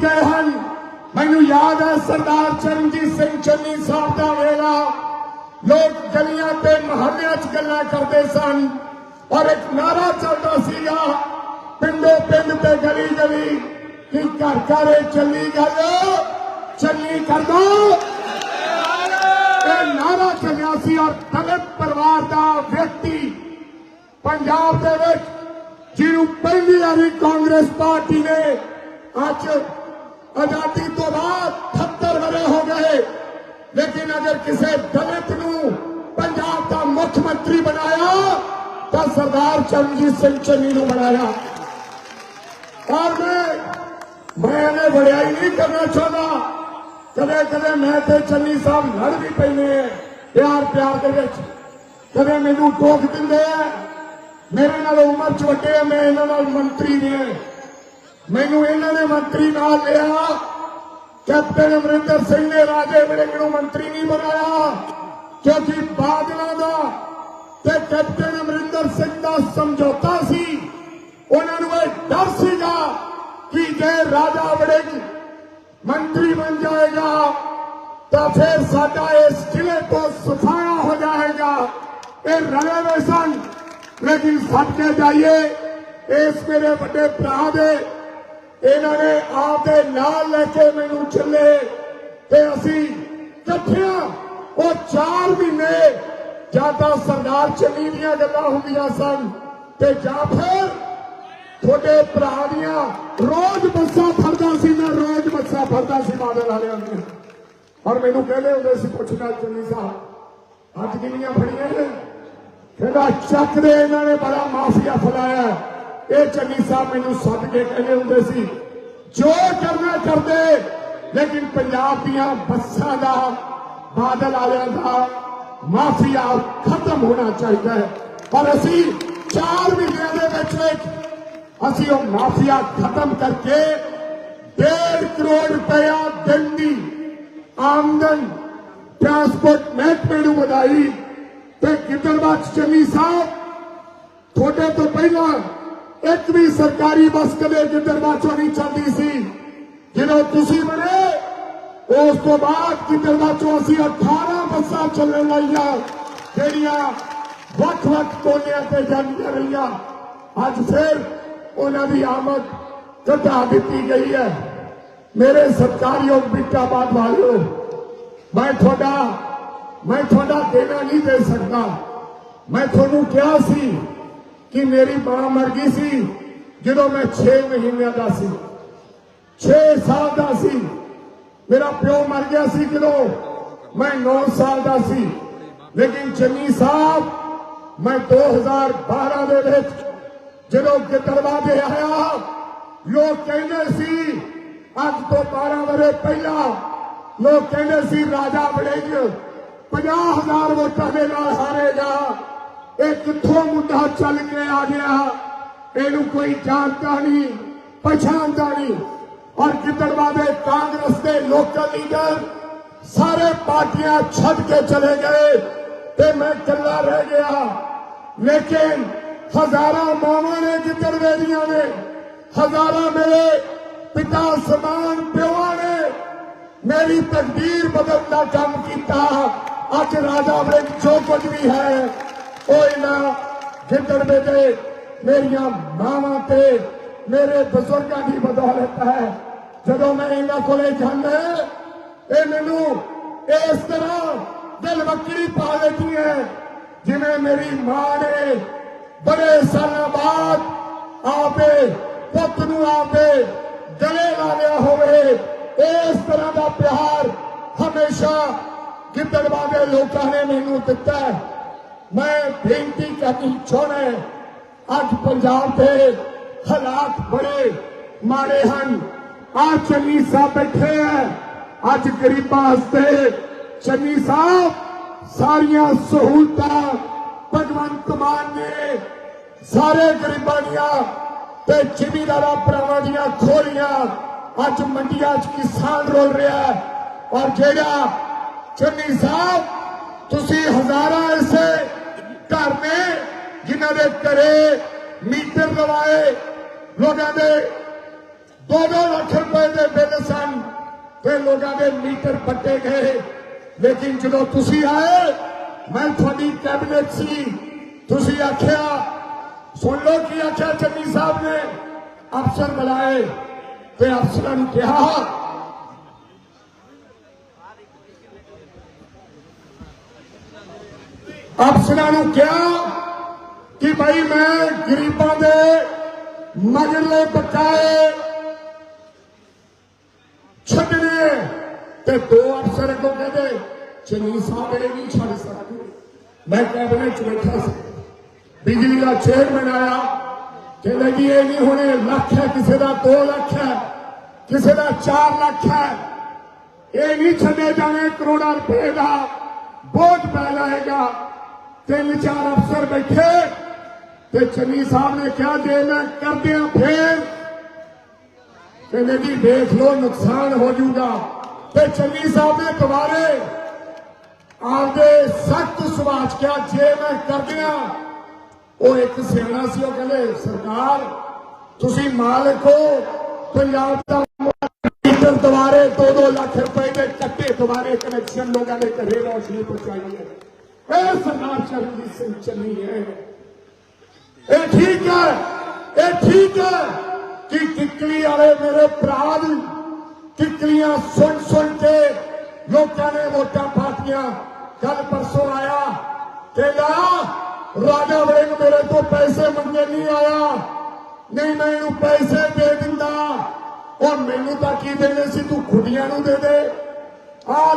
ਗਏ ਹਨ ਮੈਨੂੰ ਯਾਦ ਹੈ ਸਰਦਾਰ ਚਰਨਜੀਤ ਸਿੰਘ ਚੰਨੀ ਸਾਹਿਬ ਦਾ ਵੇਲਾ ਲੋਕ ਗਲੀਆਂ ਤੇ ਮੁਹੱਲਿਆਂ 'ਚ ਗੱਲਾਂ ਕਰਦੇ ਸਨ ਔਰ ਇੱਕ ਨਾਰਾ ਚੱਲਦਾ ਸੀਗਾ ਪਿੰਡੋ ਪਿੰਡ ਤੇ ਗਲੀ ਗਲੀ ਕਿ ਘਰ ਘਰ ਇਹ ਚੱਲੀ ਗੱਲ ਚੱਲੀ ਕਰ ਦੋ ਇਹ ਨਾਰਾ ਚੱਲਿਆ ਸੀ ਔਰ ਦਲਿਤ ਪਰਿਵਾਰ ਦਾ ਵਿਅਕਤੀ ਪੰਜਾਬ ਦੇ ਵਿੱਚ ਜਿਹਨੂੰ ਪਹਿਲੀ ਵਾਰੀ ਕਾਂਗਰਸ ਪਾਰਟੀ ਨੇ ਅੱਜ ਆਜ਼ਾਦੀ ਤੋਂ ਬਾਅਦ 78 ਵਰੇ ਹੋ ਗਏ। ਲੇਕਿਨ ਅਗਰ ਕਿਸੇ ਦਲਿਤ ਨੂੰ ਪੰਜਾਬ ਦਾ ਮੁੱਖ ਮੰਤਰੀ ਬਣਾਇਆ, ਤਾਂ ਸਰਦਾਰ ਚਰਨਜੀਤ ਸਿੰਘ ਚੰਨੀ ਨੂੰ ਬਣਾਇਆ। ਔਰ ਮੈਂ ਮੈਂ ਇਹਨੇ ਵਡਿਆਈ ਨਹੀਂ ਕਰਨਾ ਚਾਹੁੰਦਾ। ਕਦੇ ਕਦੇ ਮੈਂ ਤੇ ਚੰਨੀ ਸਾਹਿਬ ਲੜ ਵੀ ਪੈਂਦੇ ਆ ਪਿਆਰ ਪਿਆਰ ਦੇ ਵਿੱਚ। ਕਦੇ ਮੈਨੂੰ ਟੋਕ ਦਿੰਦੇ ਆ, ਮੇਰੇ ਨਾਲ ਉਮਰ ਚ ਵੱਡੇ ਆ, ਮੈਂ ਇਹਨਾਂ ਨਾਲ ਮੰਤਰੀ ਨੇ ਮੈਨੂੰ ਇਹਨਾਂ ਨੇ ਮੰਤਰੀ ਨਾਲ ਲਿਆ। ਕੈਪਟਨ ਅਮਰਿੰਦਰ ਸਿੰਘ ਨੇ ਰਾਜੇ ਵੜਿੰਗ ਨੂੰ ਮੰਤਰੀ ਨਹੀਂ ਬਣਾਇਆ। ਕਿਉਂਕਿ ਬਾਦਲਾਂ ਦਾ ਤੇ ਕੈਪਟਨ ਅਮਰਿੰਦਰ ਸਿੰਘ ਦਾ ਸਮਝੌਤਾ ਸੀ। ਉਹਨਾਂ ਨੂੰ ਇਹ ਡਰ ਸੀਗਾ ਕਿ ਜੇ ਰਾਜਾ ਵੜਿੰਗ ਮੰਤਰੀ ਬਣ ਜਾਏਗਾ, ਤਾਂ ਫਿਰ ਸਾਡਾ ਇਸ ਜ਼ਿਲ੍ਹੇ ਤੋਂ ਸਫਾਇਆ ਹੋ ਜਾਏਗਾ। ਇਹ ਰਲੇ ਹੋਏ ਸਨ। ਲੇਕਿਨ ਸੱਚ ਕੇ ਜਾਈਏ, ਇਸ ਮੇਰੇ ਵੱਡੇ ਭਰਾ ਦੇ ਇਹਨਾਂ ਨੇ ਆਪ ਦੇ ਨਾਲ ਲੈ ਕੇ ਮੈਨੂੰ ਚੱਲੇ ਤੇ ਅਸੀਂ ਇਕੱਠਿਆਂ ਉਹ 4 ਮਹੀਨੇ ਜਾਂ ਤਾਂ ਸਰਦਾਰ ਚੰਨੀ ਦੀਆਂ ਗੱਲਾਂ ਹੁੰਦੀਆਂ ਸਨ ਤੇ ਜਾਂ ਫਿਰ ਤੁਹਾਡੇ ਭਰਾ ਦੀਆਂ ਰੋਜ਼ ਬੱਸਾਂ ਫੜਦਾ ਸੀ ਮੈਂ ਰੋਜ਼ ਬੱਸਾਂ ਫੜਦਾ ਸੀ ਬਾਦਲ ਵਾਲਿਆਂ ਦੀਆਂ ਔਰ ਮੈਨੂੰ ਕਹਿੰਦੇ ਹੁੰਦੇ ਸੀ ਪੁੱਛਣਾ ਚੰਨੀ ਸਾਹਿਬ ਅੱਜ ਕਿੰਨੀਆਂ ਫੜੀਆਂ ਨੇ ਕਹਿੰਦਾ ਚੱਕ ਦੇ ਇਹਨਾਂ ਨੇ ਬੜਾ ਮਾਫੀਆ ਫਲਾਇਆ ਇਹ ਚੰਨੀ ਸਾਹਿਬ ਮੈਨੂੰ ਸੱਦ ਕੇ ਕਹਿੰਦੇ ਹੁੰਦੇ ਸੀ, ਜੋ ਕਰਨਾ ਕਰਦੇ, ਲੇਕਿਨ ਪੰਜਾਬ ਦੀਆਂ ਬੱਸਾਂ ਦਾ, ਬਾਦਲ ਵਾਲਿਆਂ ਦਾ ਮਾਫੀਆ ਖਤਮ ਹੋਣਾ ਚਾਹੀਦਾ ਹੈ। ਪਰ ਅਸੀਂ ਚਾਰ ਮਹੀਨਿਆਂ ਦੇ ਵਿੱਚ ਵਿੱਚ ਅਸੀਂ ਉਹ ਮਾਫੀਆ ਖਤਮ ਕਰਕੇ 1.5 ਕਰੋੜ ਰੁਪਇਆ ਦਿਨ ਦੀ ਆਮਦਨ ਟਰਾਂਸਪੋਰਟ ਮਹਿਕਮੇ ਨੂੰ ਵਧਾਈ ਤੇ ਗਿੱਦੜਬਾਦ ਚੰਨੀ ਸਾਹਿਬ ਤੁਹਾਡੇ ਤੋਂ ਪਹਿਲਾਂ ਇੱਕ ਵੀ ਸਰਕਾਰੀ ਬੱਸ ਕਦੇ ਗਿੱਦੜਬਾਦ ਚੋਂ ਨਹੀਂ ਚੱਲਦੀ ਸੀ, ਜਦੋਂ ਤੁਸੀਂ ਬਣੇ, ਉਸ ਤੋਂ ਬਾਅਦ ਗਿੱਦੜਬਾਦ ਚੋਂ ਅਸੀਂ 18 ਬੱਸਾਂ ਚੱਲਣ ਲਾਈਆਂ, ਜਿਹੜੀਆਂ ਵੱਖ-ਵੱਖ ਕੋਨਿਆਂ ਤੇ ਜਾਂਦੀਆਂ ਰਹੀਆਂ, ਅੱਜ ਫਿਰ ਉਹਨਾਂ ਦੀ ਆਮਦ ਘਟਾ ਦਿੱਤੀ ਗਈ ਹੈ। ਮੇਰੇ ਸਤਿਕਾਰਯੋਗ ਬਿੱਟਾਬਾਦ ਵਾਲਿਓ, ਮੈਂ ਤੁਹਾਡਾ ਮੈਂ ਤੁਹਾਡਾ ਦੇਣਾ ਨਹੀਂ ਦੇ ਸਕਦਾ। ਮੈਂ ਤੁਹਾਨੂੰ ਕਿਹਾ ਸੀ ਕਿ ਮੇਰੀ ਮਾਂ ਮਰ ਗਈ ਸੀ ਜਦੋਂ ਮੈਂ 6 ਮਹੀਨਿਆਂ ਦਾ ਸੀ 6 ਸਾਲ ਦਾ ਸੀ ਮੇਰਾ ਪਿਓ ਮਰ ਗਿਆ ਸੀ ਜਦੋਂ ਮੈਂ 9 ਸਾਲ ਦਾ ਸੀ ਲੇਕਿਨ ਚੰਨੀ ਸਾਹਿਬ ਮੈਂ 2012 ਦੇ ਵਿੱਚ ਜਦੋਂ ਗਿੱਦੜਵਾ ਦੇ ਆਇਆ ਲੋਕ ਕਹਿੰਦੇ ਸੀ ਅੱਜ ਤੋਂ 12 ਵਰੇ ਪਹਿਲਾਂ ਲੋਕ ਕਹਿੰਦੇ ਸੀ ਰਾਜਾ ਵੜਿੰਗ 50000 ਵੋਟਾਂ ਦੇ ਨਾਲ ਹਾਰੇਗਾ ਇਹ ਕਿੱਥੋਂ ਮੁੰਡਾ ਚੱਲ ਕੇ ਆ ਗਿਆ? ਇਹਨੂੰ ਕੋਈ ਜਾਣਦਾ ਨਹੀਂ, ਪਛਾਣਦਾ ਨਹੀਂ। ਔਰ ਗਿੱਦੜਵਾ ਦੇ ਕਾਂਗਰਸ ਦੇ ਲੋਕਲ ਲੀਡਰ ਸਾਰੇ ਪਾਰਟੀਆਂ ਛੱਡ ਕੇ ਚਲੇ ਗਏ ਤੇ ਮੈਂ ਇਕੱਲਾ ਰਹਿ ਗਿਆ। ਲੇਕਿਨ ਹਜ਼ਾਰਾਂ ਮਾਵਾਂ ਨੇ ਗਿੱਦੜਵੇ ਦੀਆਂ ਨੇ, ਹਜ਼ਾਰਾਂ ਮੇਰੇ ਪਿਤਾ ਸਮਾਨ, ਪਿਓਾਂ ਨੇ ਮੇਰੀ ਤਕਦੀਰ ਬਦਲਣ ਦਾ ਕੰਮ ਕੀਤਾ। ਅੱਜ ਰਾਜਾ ਵੜਿੰਗ ਜੋ ਕੁਝ ਵੀ ਹੈ ਉਹ ਇਹਨਾਂ ਗਿੱਦੜਵੇ ਦੇ ਮੇਰੀਆਂ ਮਾਵਾਂ ਤੇ ਮੇਰੇ ਬਜ਼ੁਰਗਾਂ ਦੀ ਬਦੌਲਤ ਹੈ, ਜਦੋਂ ਮੈਂ ਇਹਨਾਂ ਕੋਲੇ ਜਾਂਦਾ, ਇਹ ਮੈਨੂੰ ਇਸ ਤਰ੍ਹਾਂ ਦਿਲ ਵਕੜੀ ਪਾ ਲੈਂਦੀ ਹੈ, ਜਿਵੇਂ ਮੇਰੀ ਮਾਂ ਨੇ ਬੜੇ ਸਾਲਾਂ ਬਾਅਦ ਆਪੇ ਪੁੱਤ ਨੂੰ ਆਪੇ ਗਲੇ ਲਾ ਲਿਆ ਹੋਵੇ ਇਸ ਤਰ੍ਹਾਂ ਦਾ ਪਿਆਰ ਹਮੇਸ਼ਾ ਗਿੱਦੜਵਾ ਦੇ ਲੋਕਾਂ ਨੇ ਮੈਨੂੰ ਦਿੱਤਾ ਹੈ। ਮੈਂ ਬੇਨਤੀ ਕਰਨੀ ਚਾਹੁੰਦਾ ਅੱਜ ਪੰਜਾਬ ਦੇ ਹਾਲਾਤ ਬੜੇ ਮਾੜੇ ਹਨ। ਆ ਚੰਨੀ ਸਾਹਿਬ ਬੈਠੇ ਹੈ ਅੱਜ ਗਰੀਬਾਂ ਵਾਸਤੇ ਚੰਨੀ ਸਾਹਿਬ, ਸਾਰੀਆਂ ਸਹੂਲਤਾਂ ਭਗਵੰਤ ਮਾਨ ਨੇ ਸਾਰੇ ਗਰੀਬਾਂ ਦੀਆਂ ਤੇ ਜ਼ਿਮੀਦਾਰਾਂ, ਭਰਾਵਾਂ ਦੀਆਂ ਖੋਲੀਆਂ। ਅੱਜ ਮੰਡੀਆਂ 'ਚ ਕਿਸਾਨ ਰੋਲ ਰਿਹਾ ਔਰ ਜਿਹੜਾ ਚੰਨੀ ਸਾਹਿਬ, ਤੁਸੀਂ ਹਜ਼ਾਰਾਂ ਐਸੇ ਘਰ ਨੇ, ਜਿਨ੍ਹਾਂ ਦੇ ਘਰੇ ਮੀਟਰ ਲਵਾਏ, ਲੋਕਾਂ ਦੇ 2-2 ਲੱਖ ਰੁਪਏ ਦੇ ਬਿੱਲ ਸਨ, ਤੇ ਲੋਕਾਂ ਦੇ ਮੀਟਰ ਪੱਟੇ ਗਏ। ਲੇਕਿਨ ਜਦੋਂ ਤੁਸੀਂ ਆਏ, ਮੈਂ ਤੁਹਾਡੀ ਕੈਬਨਿਟ ਸੀ। ਤੁਸੀਂ ਆਖਿਆ, ਸੁਣ ਲਓ ਕੀ ਆਖਿਆ ਚੰਨੀ ਸਾਹਿਬ ਨੇ, ਅਫਸਰ ਬੁਲਾਏ ਤੇ ਅਫਸਰਾਂ ਨੂੰ ਕਿਹਾ ਅਫਸਰਾਂ ਨੂੰ ਕਿਹਾ ਕਿ ਭਾਈ ਮੈਂ ਗਰੀਬਾਂ ਦੇ ਮਗਰਲੇ ਬਕਾਏ ਛੱਡਣੇ ਤੇ ਦੋ ਅਫਸਰ ਕੋ ਕਹਿੰਦੇ ਚੰਨੀ ਸਾਹਿਬ, ਇਹ ਨਹੀਂ ਛੱਡ ਸਕਦੇ। ਮੈਂ ਕੈਬਨਿਟ ਚ ਬੈਠਾ ਸੀ। ਬਿਜਲੀ ਦਾ ਚੇਅਰਮੈਨ ਆਇਆ। ਕਹਿੰਦਾ ਜੀ, ਇਹ ਨਹੀਂ ਹੁਣੇ। ਲੱਖ ਹੈ, ਕਿਸੇ ਦਾ 2 ਲੱਖ ਹੈ, ਕਿਸੇ ਦਾ 4 ਲੱਖ ਹੈ। ਇਹ ਨਹੀਂ ਛੱਡੇ ਜਾਣੇ। ਕਰੋੜਾਂ ਰੁਪਏ ਦਾ ਬੋਝ ਪੈ ਜਾਏਗਾ। ਤਿੰਨ ਚਾਰ ਅਫਸਰ ਬੈਠੇ ਤੇ ਚੰਨੀ ਸਾਹਿਬ ਨੇ ਕਿਹਾ, ਜੇ ਮੈਂ ਕਰਦਿਆਂ ਫੇਰ ਕਹਿੰਦੇ ਜੀ ਦੇਖ ਲਓ ਨੁਕਸਾਨ ਹੋ ਜਾਊਗਾ। ਤੇ ਚੰਨੀ ਸਾਹਿਬ ਨੇ ਦੁਬਾਰੇ ਆਪਦੇ ਸਖਤ ਸੁਭਾਅ ਕਿਹਾ, ਜੇ ਮੈਂ ਕਰਦਿਆਂ, ਉਹ ਇੱਕ ਸਿਆਣਾ ਸੀ, ਉਹ ਕਹਿੰਦੇ ਸਰਕਾਰ ਤੁਸੀਂ ਮਾਲਕ ਹੋ, ਪੰਜਾਬ ਦਾ ਮੀਟਰ ਦੁਬਾਰੇ 2-2 ਲੱਖ ਰੁਪਏ ਦੇ ਕੱਟੇ ਦੁਬਾਰੇ ਕਨੈਕਸ਼ਨ ਲੋਕਾਂ ਦੇ ਘਰੇ ਰੋਸ਼ਨੀ ਪਹੁੰਚਾਈ ਹੈ। ਇਹ ਸਰਦਾਰ ਚਰਨਜੀਤ ਸਿੰਘ ਚੰਨੀ ਹੈ ਇਹ ਠੀਕ ਹੈ ਇਹ ਠੀਕ ਹੈ ਕਿ ਕਿੱਕਲੀ ਵਾਲੇ ਮੇਰੇ ਭਰਾ ਦੀ ਕਿੱਕਲੀਆਂ ਸੁਣ ਸੁਣ ਕੇ ਲੋਕਾਂ ਨੇ ਵੋਟਾਂ ਪਾਤੀਆਂ। ਕੱਲ ਪਰਸੋਂ ਆਇਆ, ਕਹਿੰਦਾ, ਰਾਜਾ ਵੜਿੰਗ ਮੇਰੇ ਤੋਂ ਪੈਸੇ ਮੰਗੇ ਨਹੀਂ ਆਇਆ। ਨਹੀਂ, ਮੈਂ ਇਹਨੂੰ ਪੈਸੇ ਦੇ ਦਿੰਦਾ। ਉਹ ਮੈਨੂੰ ਤਾਂ ਕੀ ਦੇਣੇ ਸੀ, ਤੂੰ ਖੁੱਡੀਆਂ ਨੂੰ ਦੇ ਦੇ। ਆ